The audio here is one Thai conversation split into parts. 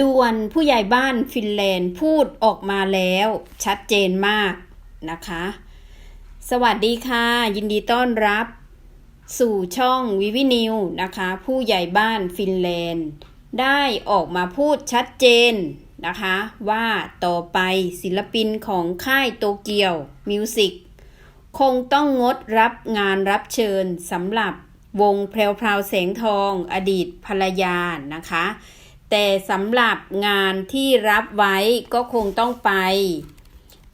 ด่วนผู้ใหญ่บ้านฟินแลนด์พูดออกมาแล้วชัดเจนมากนะคะ สวัสดีค่ะ ยินดีต้อนรับ สู่ช่องวิวินิวนะคะ ผู้ใหญ่บ้านฟินแลนด์ ได้ออกมาพูดชัดเจนนะคะ ว่าต่อไปศิลปินของค่ายโตเกียวมิวสิกคงต้องงดรับงานรับเชิญสำหรับวงแพรวพราวแสงทองอดีตภรรยานะคะ แต่สำหรับงานที่รับไว้ก็คงต้องไป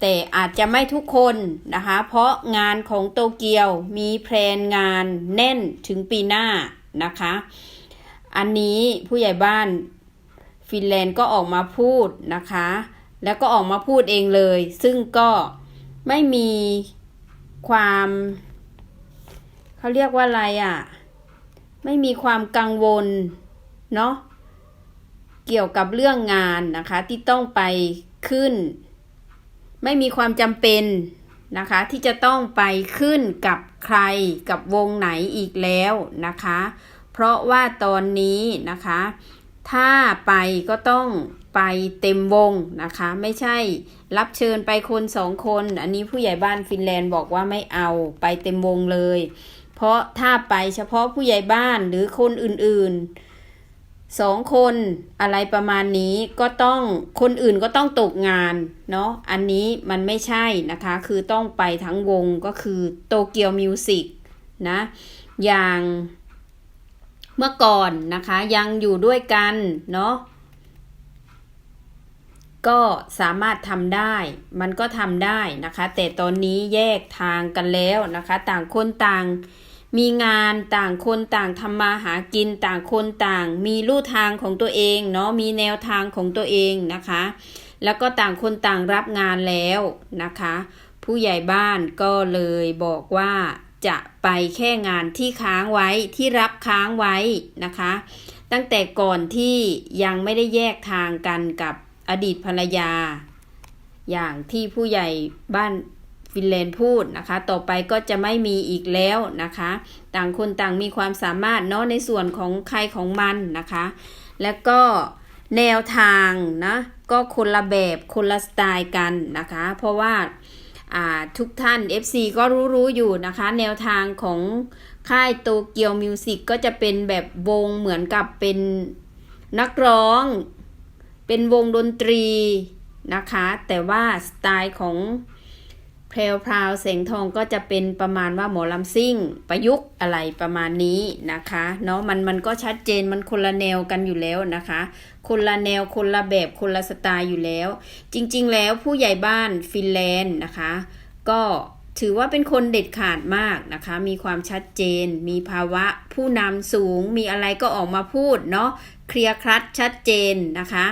แต่อาจจะไม่ทุกคนนะคะ เพราะงานของโตเกียวมีแพลนงานแน่นถึงปีหน้านะคะ อันนี้ผู้ใหญ่บ้านฟินแลนด์ก็ออกมาพูดนะคะ แล้วก็ออกมาพูดเองเลย ซึ่งก็ไม่มีความเขาเรียกว่าอะไรอะ่ะ ไม่มีความกังวลเนาะ เกี่ยวกับเรื่องงานนะคะที่ต้องไปขึ้น ไม่มีความจำเป็นนะคะ ที่จะต้องไปขึ้นกับใครกับวงไหนอีกแล้วนะคะ เพราะว่าตอนนี้นะคะ ถ้าไปก็ต้องไปเต็มวงนะคะ ไม่ใช่รับเชิญไปคนสองคน อันนี้ผู้ใหญ่บ้านฟินแลนด์บอกว่าไม่เอาไปเต็มวงเลย เพราะถ้าไปเฉพาะผู้ใหญ่บ้านหรือคนอื่นๆ สองคนอะไรประมาณนี้ก็ต้องคนอื่นก็ต้องตกงานเนาะอันนี้มันไม่ใช่นะคะ คือต้องไปทั้งวงก็คือโตเกียวมิวสิกนะอย่างเมื่อก่อนนะคะยังอยู่ด้วยกันเนาะก็สามารถทำได้ มันก็ทำได้นะคะ แต่ตอนนี้แยกทางกันแล้วนะคะ ต่างคนต่าง มีงานต่างคนต่างทำมาหากินต่างคนต่าง มีลู่ทางของตัวเองเนาะมีแนวทางของตัวเองนะคะ แล้วก็ต่างคนต่างรับงานแล้วนะคะ ผู้ใหญ่บ้านก็เลยบอกว่าจะไปแค่งานที่ค้างไว้ที่รับค้างไว้นะคะ ตั้งแต่ก่อนที่ยังไม่ได้แยกทางกันกับอดีตภรรยา อย่างที่ผู้ใหญ่บ้าน ฟินแลนด์พูดนะคะ ต่อไปก็จะไม่มีอีกแล้วนะคะ ต่างคนต่างมีความสามารถเนาะในส่วนของใครของมันนะคะ แล้วก็แนวทางนะก็คนละแบบคนละสไตล์กันนะคะ เพราะว่าทุกท่าน FC ก็รู้ๆอยู่นะคะ แนวทางของค่ายโตเกียวมิวสิกก็จะเป็นแบบวงเหมือนกับเป็นนักร้อง เป็นวงดนตรีนะคะ แต่ว่าสไตล์ของ ลวพราวแสงทองก็จะเป็นประมาณว่าหมอลำซิ่ง ประยุกต์อะไรประมาณนี้นะคะเนาะมันมันก็ชัดเจนมันคนละแนวกันอยู่แล้วนะคะ คนละแนวคนละแบบคนละสไตล์อยู่แล้ว จริง ๆ แล้วผู้ใหญ่บ้านฟินแลนด์นะคะ ก็ถือว่าเป็นคนเด็ดขาดมากนะคะ มีความชัดเจน มีภาวะผู้นำสูง มีอะไรก็ออกมาพูดเนาะ เคลียร์คลัดชัดเจนนะคะ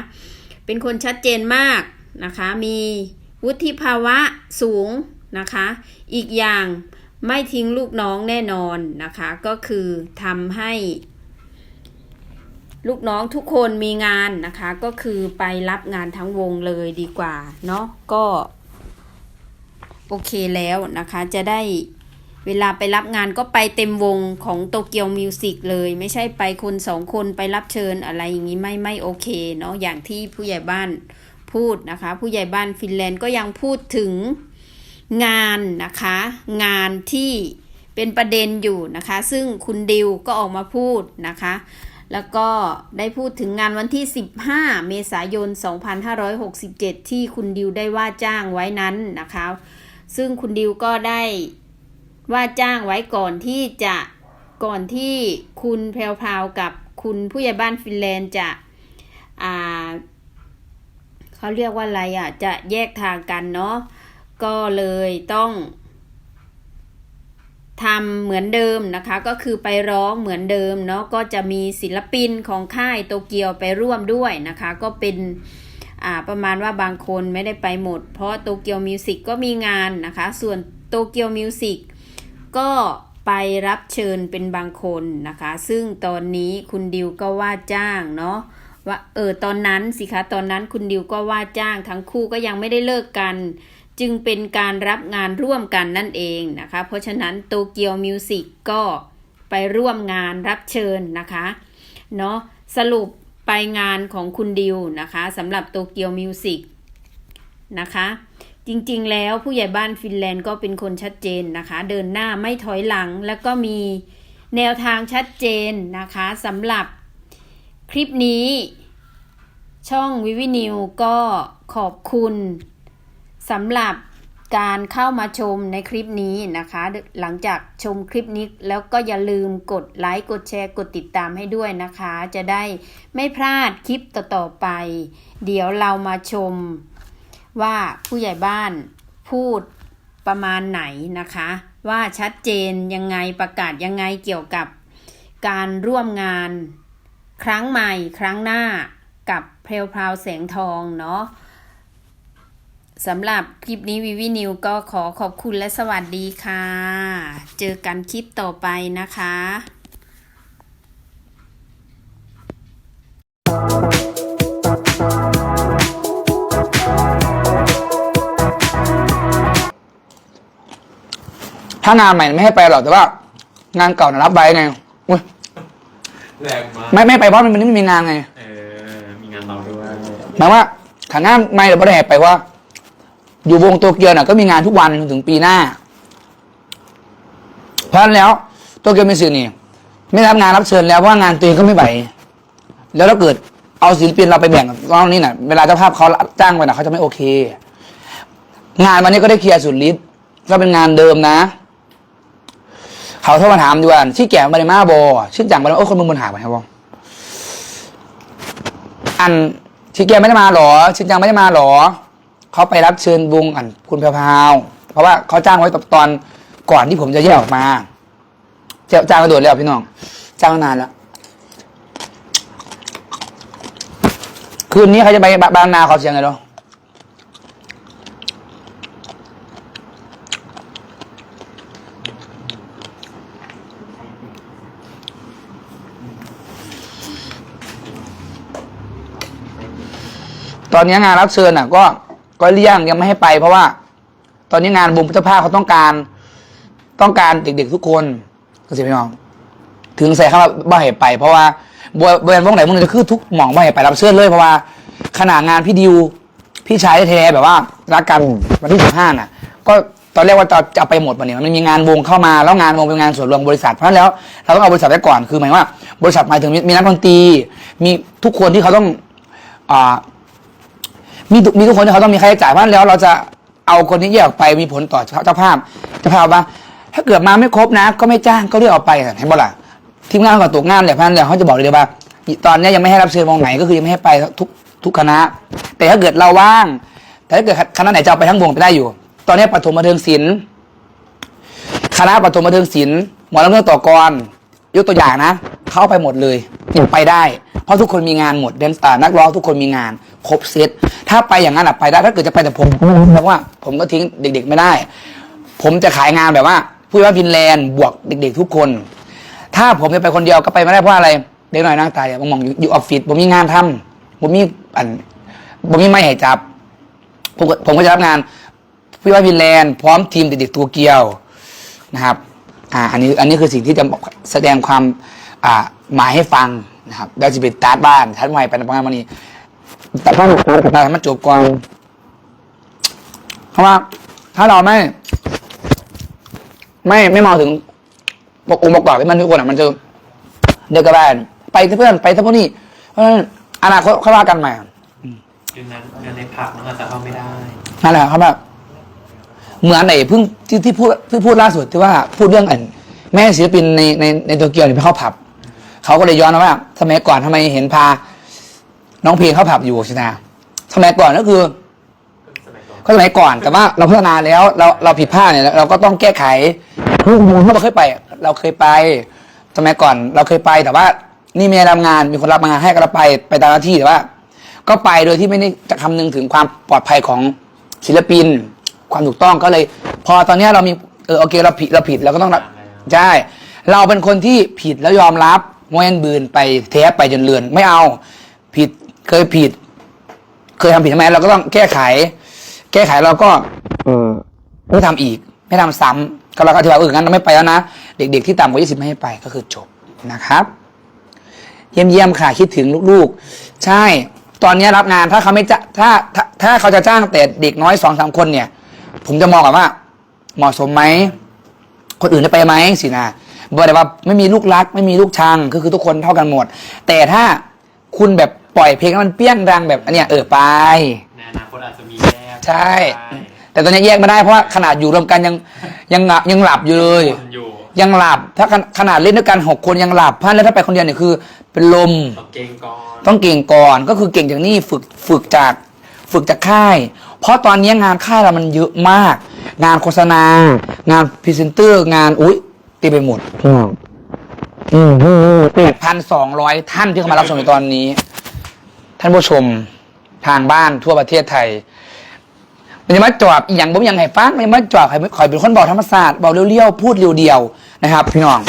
เป็นคนชัดเจนมากนะคะ มีวุฒิภาวะสูง นะคะ อีกอย่างไม่ทิ้งลูกน้องแน่นอนนะคะ ก็คือทำให้ ลูกน้องทุกคนมีงานนะคะ ก็คือไปรับงานทั้งวงเลยดีกว่าเนาะก็โอเคแล้วนะคะ จะได้เวลาไปรับงานก็ไปเต็มวงของโตเกียวมิวสิกเลย ไม่ใช่ไปคนสองคนไปรับเชิญอะไรอย่างนี้ไม่ไม่โอเคเนาะอย่างที่ผู้ใหญ่บ้านพูดนะคะ ผู้ใหญ่บ้านฟินแลนด์ก็ยังพูดถึง งานนะคะ งานที่เป็นประเด็นอยู่นะคะ ซึ่งคุณดิวก็ออกมาพูดนะคะ แล้วก็ได้พูดถึงงานวันที่ 15 เมษายน 2567 ที่คุณดิวได้ว่าจ้างไว้นั้นนะคะ ซึ่งคุณดิวก็ได้ว่าจ้างไว้ก่อนที่จะก่อนที่คุณแพรวๆกับคุณผู้ใหญ่บ้านฟินแลนด์จะอ่าเขาเรียกว่าอะไรอะ จะแยกทางกันเนาะ ก็เลยต้องทำเหมือนเดิมนะคะ ก็คือไปร้องเหมือนเดิมเนาะก็จะมีศิลปินของค่ายโตเกียวไปร่วมด้วยนะคะ ก็เป็นอ่าประมาณว่าบางคนไม่ได้ไปหมด เพราะโตเกียวมิวสิกก็มีงานนะคะ ส่วนโตเกียวมิวสิกก็ไปรับเชิญเป็นบางคนนะคะ ซึ่งตอนนี้คุณดิวก็ว่าจ้างเนาะว่าเออตอนนั้นสิคะตอนนั้นคุณดิวก็ว่าจ้างทั้งคู่ก็ยังไม่ได้เลิกกัน จึงเป็นการรับงานร่วมกันนั่นเองนะคะ เพราะฉะนั้นโตเกียวมิวสิกก็ไปร่วมงานรับเชิญนะคะเนาะสรุปไปงานของคุณดิวนะคะสำหรับโตเกียวมิวสิกนะคะ จริงๆแล้วผู้ใหญ่บ้านฟินแลนด์ก็เป็นคนชัดเจนนะคะ เดินหน้าไม่ถอยหลังแล้วก็มีแนวทางชัดเจนนะคะสำหรับคลิปนี้ ช่องวิวินิวก็ขอบคุณ สำหรับการเข้ามาชมในคลิปนี้นะคะ หลังจากชมคลิปนี้แล้วก็อย่าลืมกดไลค์กดแชร์กดติดตามให้ด้วยนะคะ จะได้ไม่พลาดคลิปต่อๆไป เดี๋ยวเรามาชมว่าผู้ใหญ่บ้านพูดประมาณไหนนะคะ ว่าชัดเจนยังไงประกาศยังไงเกี่ยวกับการร่วมงานครั้งใหม่ครั้งหน้ากับเพลวพราวแสงทองเนาะ สำหรับคลิปนี้วิวินิวก็ขอขอบคุณและสวัสดีค่ะ เจอกันคลิปต่อไปนะคะถ้างานใหม่ไม่ให้ไปหรอกแต่ว่า งานเก่านะรับไว้ไงอุ๊ยแรงมากไม่ไม่ไปเพราะมันไม่มีงานไงเออมีงานเราด้วยหมายว่าขางานไม่เราไม่ได้ให้ไปว่า อยู่วงโตเกียวน่ะก็มีงานทุกวันจนถึงปีหน้า เพราะนั้นแล้วโตเกียวมีสื่อนี่ไม่รับงานรับเชิญแล้วเพราะงานตัวเองก็ไม่ไหวแล้วถ้าเกิดเอาศิลปินเราไปแบ่งกับน้องนี่น่ะ เวลาเจ้าภาพเขาจ้างไปน่ะเขาจะไม่โอเค งานวันนี้ก็ได้เคลียร์สุดฤทธิ์ก็เป็นงานเดิมนะ เขาโทรมาถามดีว่าชื่อแก่มาในมาบอชื่อจังมาแล้วโอ้คนมึงบนหาไปครับอันชื่อแก่ไม่ได้มาหรอชื่อจังไม่ได้มาหรอ เขาไปรับเชิญวงอันคุณแพรวเพราะว่าเขาจ้างไว้ตอนก่อนที่ผมจะแยกออกมาเจ้าจ้างกระโดดแล้วพี่น้อง จ้างนานแล้ว คืนนี้เขาจะไปบางนาขอเสียงเลยเหรอตอนนี้งานรับเชิญอะ ก็ ก็เลี่ยงยังไม่ให้ไป เพราะว่า ตอนนี้งานบุญพุทธภาพเขาต้องการ ต้องการเด็กๆทุกคนก็สิพี่น้อง ถึงใส่เข้ามาบ่ให้ไป เพราะว่าบวบวนวงไหนมึงจะคือทุกหม่องบ่ให้ไปรับเชิญเลยเพราะว่าขนาดงานพี่ดิวพี่ชายแท้แบบว่ารักกันวันที่สิบห้าน่ะ ก็ตอนแรกว่าจะจะไปหมดวันนี้มันมีงานวงเข้ามาแล้วงานวงเป็นงานส่วนรวมบริษัทเพราะฉะนั้นแล้วเราต้องเอาบริษัทไว้ก่อนคือหมายว่า บริษัทหมายถึงมีมีนักดนตรีมีทุกคนที่เขาต้องอ่า มีทุกมีทุกคนที่เขาต้องมีค่าใช้จ่ายเพราะฉะนั้นแล้วเราจะเอาคนที่แยกออกไปมีผลต่อเจ้าภาพเจ้าภาพว่า ถ้าเกิดมาไม่ครบนะ ก็ไม่จ้างก็เรียกออกไปเห็นบ่ล่ะทีมงานเขาตกงานเลยเพราะฉะนั้นแล้วเขาจะบอกเลยว่า ตอนนี้ยังไม่ให้รับเชิญวงไหนก็คือยังไม่ให้ไปทุกทุกคณะ แต่ถ้าเกิดเราว่าง แต่ถ้าเกิดคณะไหนจะเอาไปทั้งวงไปได้อยู่ ตอนนี้ปฐมบันเทิงศิลป์คณะปฐมบันเทิงศิลป์หมอลำเรื่องต่อกรยกตัวอย่างนะ เข้าไปหมดเลยไปได้ เพราะทุกคนมีงานหมดแดนนักร้องทุกคนมีงาน ครบเซตถ้าไปอย่างนั้นอะไปได้ถ้าเกิดจะไปแต่ผมผมก็ไม่รู้นะว่าผมก็ทิ้งเด็ก ๆ ไม่ได้ ผมจะขายงานแบบว่าพูดว่าฟินแลนด์บวกเด็ก ๆ ทุกคน ถ้าผมจะไปคนเดียวก็ไปไม่ได้เพราะอะไรเด็กหน่อยนั่งตายผมมองอยู่อยู่ออฟฟิศผมมีงานทำผมมีอันผมมีไม่ให้จับ ผมก็ผมก็จะรับงานพี่ว่าฟินแลนด์พร้อมทีมเด็กๆตัวเกียวนะครับอ่าอันนี้อันนี้คือสิ่งที่จะแสดงความอ่าหมายให้ฟังนะครับเราจะไปตัดบ้านทัดใหม่ไปในประมาณนี้ แต่ถ้าตัดตัดให้มันจบก่อนเพราะว่า ถ้าเราไม่ ไม่ไม่มองถึงบอกองค์ประกอบที่มันทุกคนอะมันจะเดียวกันได้ไปเถอะเพื่อนไปเถอะพวกนี้เพราะฉะนั้นอนาคตค่อยว่ากันใหม่คืนนั้นงานในผับมันอาจจะเข้าไม่ได้นั่นแหละครับแบบเหมือนไอ้เพิ่งที่ที่พูดที่พูดล่าสุดที่ว่าพูดเรื่องอันแม่ศิลปินในในในโตเกียวเนี่ยไปเข้าผับเขาก็เลยย้อนมาว่าสมัยก่อนทำไมเห็นพา น้องเพลงเข้าผับอยู่ใช่ไหมสมัยก่อนก็คือก็สมัยก่อนแต่ว่าเราพัฒนาแล้วเราเราผิดพลาดเนี่ยเราก็ต้องแก้ไขทุกมุมที่เราเคยไป เราเคยไปสมัยก่อนเราเคยไปแต่ว่า นี่ม่ได้รับงานมีคนรับงานให้ก็เราไปไปตามหน้าที่แต่ว่า ก็ไปโดยที่ไม่ได้จะคำนึงถึงความปลอดภัยของศิลปิน ความถูกต้องก็เลย พอตอนนี้เรามีเออโอเคเราผิดเราผิดเราก็ต้องใช่เราเป็นคนที่ผิดแล้วยอมรับมวยนบืนไปแท้ไปจนเลือนไม่เอา ผิด เคยผิด เคยทำผิดทำไมเราก็ต้องแก้ไข แก้ไขเราก็ เออไม่ทำอีก ไม่ทำซ้ำก็เราก็อธิบายว่าเอองั้นเราไม่ไปแล้วนะ เด็ก ๆ ที่ต่ำกว่า20ไม่ให้ไปก็คือจบนะครับเยี่ยมเยี่ยมๆค่ะคิดถึงลูกๆ ใช่ ตอนนี้รับงานถ้าเขาไม่จะถ้าถ้าถ้าเขาจะจ้างแต่เด็กน้อยสองสามคนเนี่ย ผมจะมองก่อนว่า เหมาะสมไหมคนอื่นได้ไปไหมสินะบอกแต่ว่าไม่มีลูกรัก ไม่มีลูกชังก็คือทุกคนเท่ากันหมด แต่ถ้าคุณแบบ ปล่อยเพลงให้มันเปี้ยงดังแบบอันเนี้ยเออไป ในอนาคตอาจจะมีแยกใช่ แต่ตอนนี้แยกไม่ได้เพราะว่าขนาดอยู่รวมกันยังยังหลับยังหลับอยู่เลยคนอยู่ยังหลับถ้าขนขนาดเล่นด้วยกันหกคนยังหลับพลาดแล้วถ้าไปคนเดียวเนี่ยคือ เป็นลม ต้องเก่งก่อนต้องเก่งก่อนก็คือเก่งจากนี่ฝึกฝึกจากฝึกจากค่าย เพราะตอนนี้งานค่ายเรามันเยอะมาก งานโฆษณา งานพรีเซนเตอร์งานอุ้ยเต็มไปหมดแปดพันสองร้อยท่านที่เข้ามารับชมในตอนนี้ ท่านผู้ชมทางบ้านทั่วประเทศไทย มันจะมาจอบอีกอย่างผมยังไงฟังมันจะมาจอบใครคอยเป็นคนบอกธรรมศาสตร์บอกเรียวๆพูดเรียวๆนะครับ พี่น้อง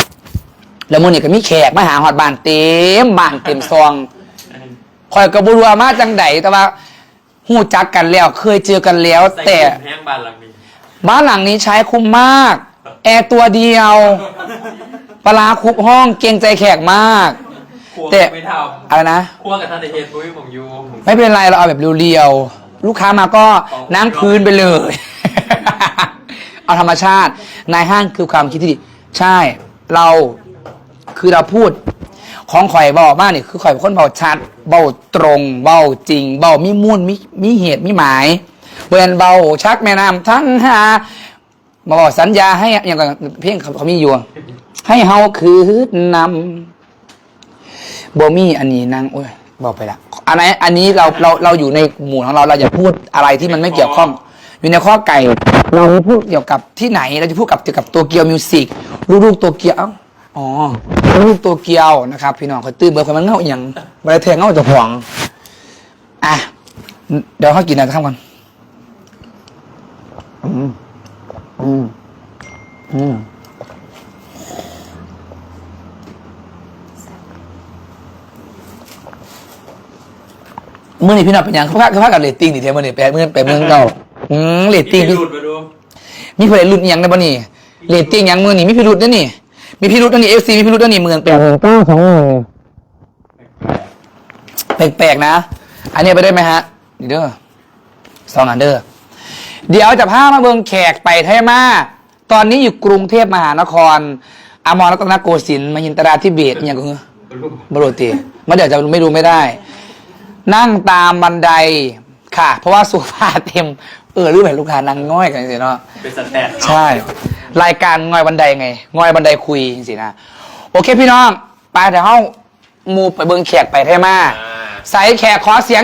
แล้วมื่อนี้ก็มีแขกมาหาหอดบ้านเต็มบ้านเต็มซองคอยกับบรัวามาจังไดแต่ว่าหู้จักกันแล้ว เคยเจอกันแล้วใส่แต่กลุ่มแห้งบานหลังนี้บ้านหลังนี้ใช้คุ้มมาก แอร์ตัวเดียวปลาร้าคุกห้องเกรงใจแขกมากครั วแต่ไม่ทอะไรนะำครัวกับท่านเฮดบุ้ยผมอยู่ผมไม่เป็นไร เราเอาแบบเรียวๆ ลูกค้ามาก็นั่งพื้นไปเลย เอาธรรมชาติ นายห้างคือความคิดที่ดี ใช่ เราคือเราพูด ของข่อยเบามากนี่คือข่อยเป็นคนเบาชัด เบาตรงเบาจริง เบามีมุ่นมีมีเหตุมีหมายเวนเบาชักแม่น้ำทั้งหามาบอกสัญญาให้อย่างกับเพลงเขาเขามีอยู่ ให้เฮาคือนำ บมี่อันนี้นางโอ้ยบอกไปละอันไหนอันนี้เราเราเราอยู่ในหมู่ของเราเราอย่าพูดอะไรที่มันไม่เกี่ยวข้อง อยู่ในข้อไก่ เราพูดเกี่ยวกับที่ไหนเราจะพูดกับเกี่ยวกับตัวเกียวมิวสิกลูกๆตัวเกียวเอ้าอ๋อลูกตัวเกียวนะครับ พี่น้องเขาตื้นเบอร์คนมันเงาอย่างบริเทงเงาจะห่วงอะเดี๋ยวเขากินอะไรข้ามกันอืมอืมอืม มื่อนี้พี่น้องเป็นหยังเขาพาเขาพากันเรตติ้งดิเทมื่อนี้แปดมื่อแปดมื่อเราอืมเรตติ้งมีหลุดมาดูมีผู้ใดรุ่นอิหยังได้บ่นี่เรตติ้งหยังมื่อนี้มีพิรุธด้วยนี่มีพิรุธด้วยนี่เอฟซีมีพิรุธด้วยนี่หมื่นแปดหมื่นเก้าสองหมื่นแปลกๆนะ อันนี้ไปได้ไหมฮะเด้อสองอันเด้อเดี๋ยวจะพามาเบิงแขกไปไทยมาตอนนี้อยู่กรุงเทพมหานคร อมรรัตนโกสินทร์มหินตราธิเบศรอหย่างก็คือบโรตีมาเดี๋ยวจะไม่รู้ไม่ได้ นั่งตามบันไดค่ะ เพราะว่าโซฟาเต็ม เออรู้ไหมลูกค้านั่งง่อยกันสิเนาะ เป็นสแตนใช่ รายการง่อยบันไดไงง่อยบันไดคุยสินะ โอเคพี่น้อง ไปเดี๋ยวเฮามูไปเบิงแขกไปเท่มาอ่าใส่แขกขอเสียง